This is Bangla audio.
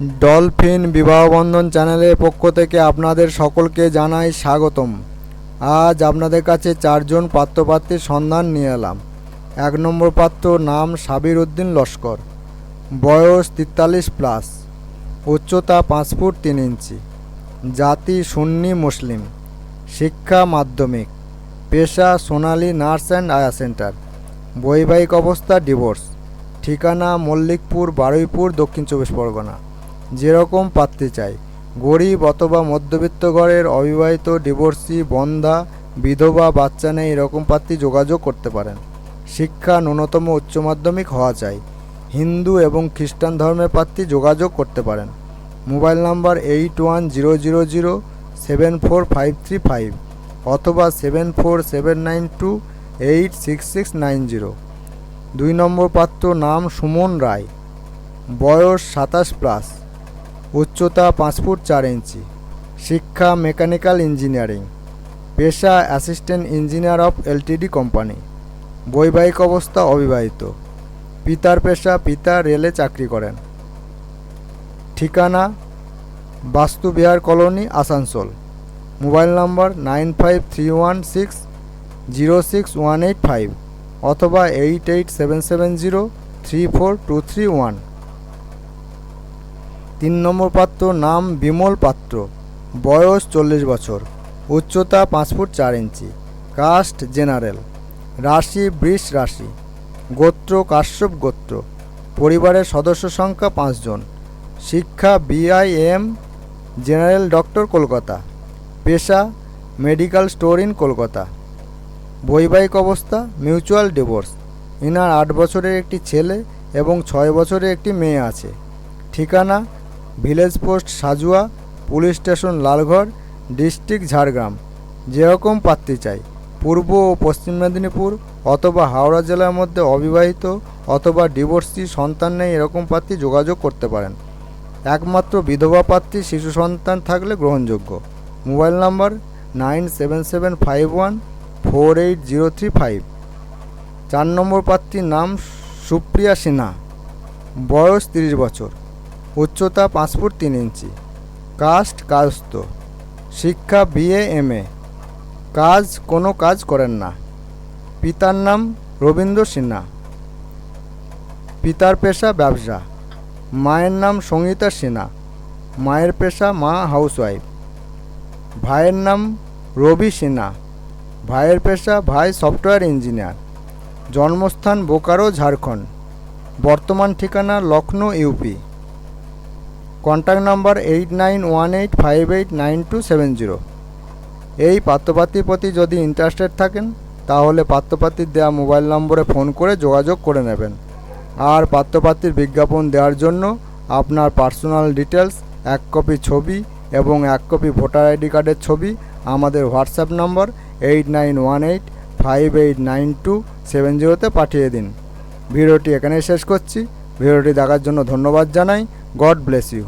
ডলফিন বিবাহবন্ধন চ্যানেলের পক্ষ থেকে আপনাদের সকলকে জানাই স্বাগতম। আজ আপনাদের কাছে চারজন পাত্রপাত্রীর সন্ধান নিয়ে এলাম। এক নম্বর পাত্র নাম সাবির উদ্দিন লস্কর। বয়স তেতাল্লিশ প্লাস। উচ্চতা পাঁচ ফুট তিন ইঞ্চি। জাতি সুন্নি মুসলিম। শিক্ষা মাধ্যমিক। পেশা সোনালী নার্স অ্যান্ড আয়া সেন্টার। বৈবাহিক অবস্থা ডিভোর্স। ঠিকানা মল্লিকপুর বারুইপুর দক্ষিণ চব্বিশ পরগনা। যেরকম পাত্রী চাই। গরিব অথবা মধ্যবিত্ত ঘরের অবিবাহিত ডিভোর্সি, বন্ধা, বিধবা বাচ্চা নেই এরকম পাত্রী যোগাযোগ করতে পারেন। শিক্ষা ন্যূনতম উচ্চ মাধ্যমিক হওয়া চাই। হিন্দু এবং খ্রিস্টান ধর্মের প্রার্থী যোগাযোগ করতে পারেন। Mobile number eight one zero zero zero, seven four five three five অথবা seven four seven nine two eight six six nine zero. দুই নম্বর পাত্র নাম সুমন রায়। বয়স সাতাশ প্লাস। উচ্চতা পাঁচ ফুট চার ইঞ্চি। শিক্ষা, মেকানিক্যাল ইঞ্জিনিয়ারিং। পেশা assistant engineer of LTD company. বৈবাহিক অবস্থা অবিবাহিত। পিতার পেশা, পিতা রেলে চাকরি করেন। ঠিকানা, Bastubihar colony, Asansol. Mobile number nine five three one six zero six one eight five অথবা eight eight seven seven zero three four two three one. তিন নম্বর পাত্র নাম বিমল পাত্র। বয়স চল্লিশ বছর। উচ্চতা পাঁচ ফুট চার ইঞ্চি। Caste general. রাশি বৃষ রাশি। গোত্র কাশ্যপ গোত্র। পরিবারের সদস্য সংখ্যা পাঁচজন শিক্ষা বিআইএম, জেনারেল ডক্টর কলকাতা। পেশা মেডিকেল স্টোর ইন কলকাতা। বৈবাহিক অবস্থা, মিউচুয়াল ডিভোর্স। এনার আট বছরের একটি ছেলে এবং ছয় বছরের একটি মেয়ে আছে। ঠিকানা village post Sajua, police station Lalgarh, district Jhargram. যেরকম পাত্রী চাই। পূর্ব ও পশ্চিম মেদিনীপুর অথবা হাওড়া জেলার মধ্যে অবিবাহিত অথবা ডিভোর্সি সন্তান নেই এরকম পাত্রী যোগাযোগ করতে পারেন। একমাত্র বিধবা পাত্রী শিশু সন্তান থাকলে গ্রহণযোগ্য। Mobile number nine seven seven five one four eight zero three five. চার নম্বর পাত্রীর নাম সুপ্রিয়া সিনহা। বয়স তিরিশ বছর। উচ্চতা পাঁচ ফুট তিন ইঞ্চি। কাস্ট কাস্ত। শিক্ষা বিএ এম এ কাজ, কোনো কাজ করেন না। পিতার নাম রবীন্দ্র সিনহা। পিতার পেশা ব্যবসা। মায়ের নাম সঙ্গীতা সিনহা। মায়ের পেশা মা হাউসওয়াইফ। ভাইয়ের নাম রবি সিনহা। ভাইয়ের পেশা ভাই সফটওয়্যার ইঞ্জিনিয়ার। জন্মস্থান বোকারো, ঝাড়খণ্ড। বর্তমান ঠিকানা Lucknow UP. Contact number eight nine one eight five eight nine two seven zero এই পাত্রপাত্রীর প্রতি যদি ইন্টারেস্টেড থাকেন, তাহলে পাত্রপাত্রীর দেওয়া মোবাইল নম্বরে ফোন করে যোগাযোগ করে নেবেন। আর পাত্রপাত্রীর বিজ্ঞাপন দেওয়ার জন্য আপনার পার্সোনাল ডিটেলস এক কপি ছবি এবং এক কপি ভোটার আইডি কার্ডের ছবি, আমাদের WhatsApp number eight nine one eight five eight nine two seven জিরোতে পাঠিয়ে দিন। ভিডিওটি এখানেই শেষ করছি। ভিডিওটি দেখার জন্য ধন্যবাদ জানাই। God bless you